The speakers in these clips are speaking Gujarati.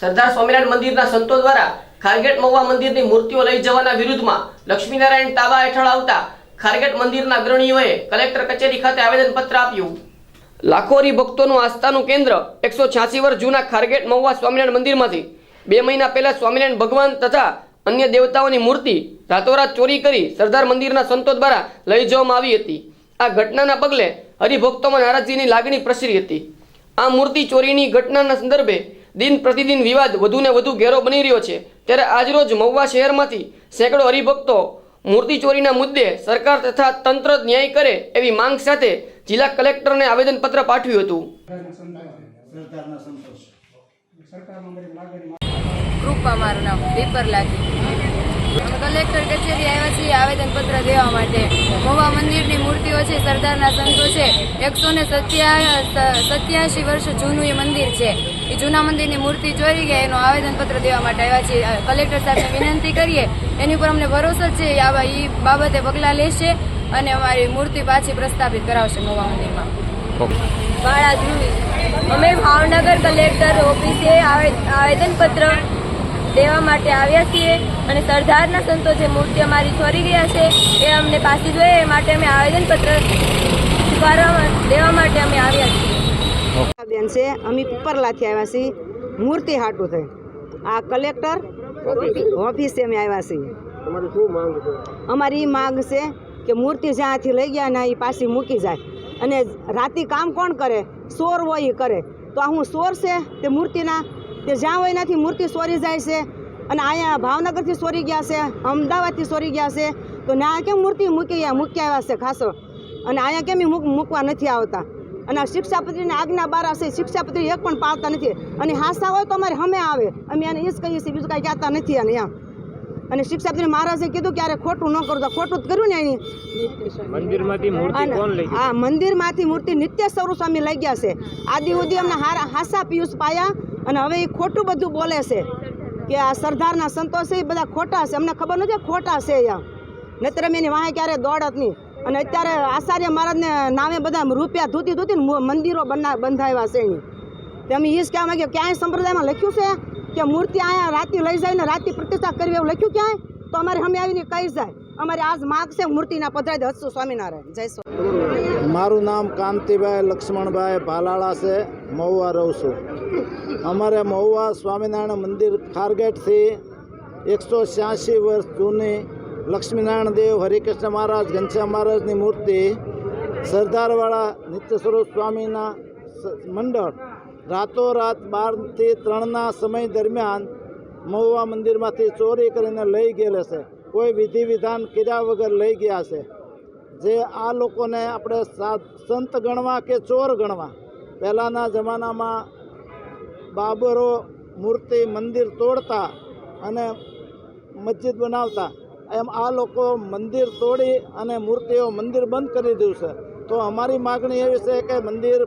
સરદાર સ્વામિનારાયણ મંદિરના સંતો દ્વારા ખારગેટ મહુવા મંદિરની મૂર્તિઓ લઈ જવાના વિરુદ્ધમાં લક્ષ્મીનારાયણ તાબા હેઠળ આવતા ખારગેટ મંદિરના અગ્રણીઓએ કલેક્ટર કચેરી ખાતે આવેદનપત્ર આપ્યું. લાખોરી ભક્તોનું આસ્થાનું કેન્દ્ર એકસો છ્યાસી વર્ષ જૂના ખારગેટ મહુવા સ્વામિનારાયણ મંદિરમાંથી બે મહિના પહેલા સ્વામિનારાયણ ભગવાન તથા અન્ય દેવતાઓની મૂર્તિ રાતોરાત ચોરી કરી સરદાર મંદિરના સંતો દ્વારા લઈ જવામાં આવી હતી. આ ઘટનાના પગલે હરિભક્તોમાં નારાજગીની લાગણી પ્રસરી હતી. આ મૂર્તિ ચોરીની ઘટનાના સંદર્ભે દિન પ્રતિદિન વિવાદ વધુને વધુ ઘેરો બની રહ્યો છે. ત્યારે આજરોજ મહુવા શહેરમાંથી સેંકડો હરિભક્તો મૂર્તિ ચોરીના મુદ્દે સરકાર તથા તંત્ર ન્યાય કરે એવી માંગ સાથે જિલ્લા કલેક્ટરને આવેદનપત્ર પાઠવ્યું હતું. સરદારના સંતોષ. કૃપા મારું નામ પેપર લાગી. કલેક્ટર કચેરી આવ્યા છીએ, આવેદનપત્ર દેવા માટે. મહુવા મંદિરની મૂર્તિઓ છે, સરદારના સંતો છે. એકસો ને સત્યાસી વર્ષ જૂનું એ મંદિર છે. એ જૂના મંદિરની મૂર્તિ ચોરી ગયા, એનું આવેદનપત્ર દેવા માટે આવ્યા છીએ. કલેક્ટર સાહેબને વિનંતી કરીએ. એની ઉપર અમને ભરોસો છે આવા એ બાબતે પગલાં લેશે અને અમારી મૂર્તિ પાછી પ્રસ્થાપિત કરાવશે મહુવા મંદિરમાં. બાળા ધ્રુવી, અમે ભાવનગર કલેક્ટર ઓફિસે આવે- આવેદનપત્ર દેવા માટે આવ્યા છીએ. અને સરદારના સંતો જે મૂર્તિ અમારી છોરી ગયા છે એ અમને પાછી જોઈએ. એ માટે અમે આવેદનપત્ર સ્વીકારવા દેવા માટે અમે આવ્યા છીએ. બેન છે અમે પીપરલાથી આવ્યા છીએ. મૂર્તિ હાટું થઈ આ કલેક્ટર ઓફિસે અમે આવ્યા છીએ. અમારી માંગ છે કે મૂર્તિ જ્યાંથી લઈ ગયા ને એ પાછી મૂકી જાય. અને રાતે કામ કોણ કરે? ચોર હોય એ કરે. તો આ હું ચોર છે તે મૂર્તિના? તે જ્યાં હોય નથી મૂર્તિ ચોરી જાય છે. અને અહીંયા ભાવનગરથી સોરી ગયા છે અમદાવાદથી સોરી ગયા છે. તો ત્યાં કેમ મૂર્તિ મૂકી મૂકી આવ્યા છે ખાસો? અને અહીંયા કેમ મૂક- મૂકવા નથી આવતા? અને શિક્ષાપત્રીની આજ્ઞા બાર હશે શિક્ષાપત્રી એક પણ પાડતા નથી. અને હાસા હોય તો અમારે હમે આવે. અમે એને એ જ કહીએ છીએ બીજું કાંઈ કહેતા નથી અને એમ. અને શિક્ષાપત્રી મહારાજે કીધું ક્યારે ખોટું ન કરતા ખોટું જ કર્યું ને એની? મંદિરમાંથી મૂર્તિ આ મંદિરમાંથી મૂર્તિ નિત્ય સ્વરૂપ સ્વામી લઈ ગયા છે. આદિ ઉદી અમને હારા હાસા પિયુષ પાયા. અને હવે એ ખોટું બધું બોલે છે. કે આ સરદારના સંતો છે, એ બધા ખોટા છે. અમને ખબર નથી ખોટા છે એમ નહીતર અમે એની વાહે ક્યારે દોડત નહીં. અને અત્યારે આચાર્ય મહારાજને નામે બધા રૂપિયા ધૂતી ધૂતી ને મંદિરો બના બંધાવ્યા છે એની તે અમે એ જ કહેવા માંગીએ, ક્યાંય સંપ્રદાયમાં લખ્યું છે કે મૂર્તિ અહીંયા રાતે લઈ જાય ને રાતે પ્રતિષ્ઠા કરવી એવું લખ્યું ક્યાંય? તો અમારે અમે આવીને કહી જાય. અમારે આજ માગ છે મૂર્તિના પધરાય હસુ સ્વામિનારાયણ. જય સ્વામી મારું નામ કાંતિભાઈ લક્ષ્મણભાઈ ભાલાળા છે. મહુવા રહું છું. અમારે મહુવા સ્વામિનારાયણ મંદિર ખારગેટથી એકસો છ્યાસી વર્ષ જૂની લક્ષ્મીનારાયણ દેવ હરિકૃષ્ણ મહારાજ ઘનશ્યામ મહારાજની મૂર્તિ સરદારવાળા નિત્ય સ્વરૂપ સ્વામીના મંડળ રાતોરાત બારથી ત્રણના સમય દરમિયાન મહુવા મંદિરમાંથી ચોરી કરીને લઈ ગયેલા છે. કોઈ વિધિ વિધાન કર્યા વગર લઈ ગયા છે. જે આ લોકોને આપણે સંત ગણવા કે ચોર ગણવા? પહેલાંના જમાનામાં બાબરો મૂર્તિ મંદિર તોડતા અને મસ્જિદ બનાવતા. એમ આ લોકો મંદિર તોડી અને મૂર્તિઓ મંદિર બંધ કરી દીધું છે. તો અમારી માગણી એવી છે કે મંદિર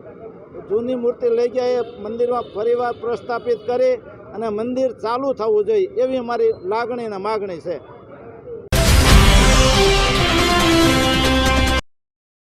જૂની મૂર્તિ લઈ ગયા એ મંદિરમાં ફરીવાર પ્રસ્થાપિત કરી અને મંદિર ચાલુ થવું જોઈએ એવી અમારી લાગણી અને માગણી છે.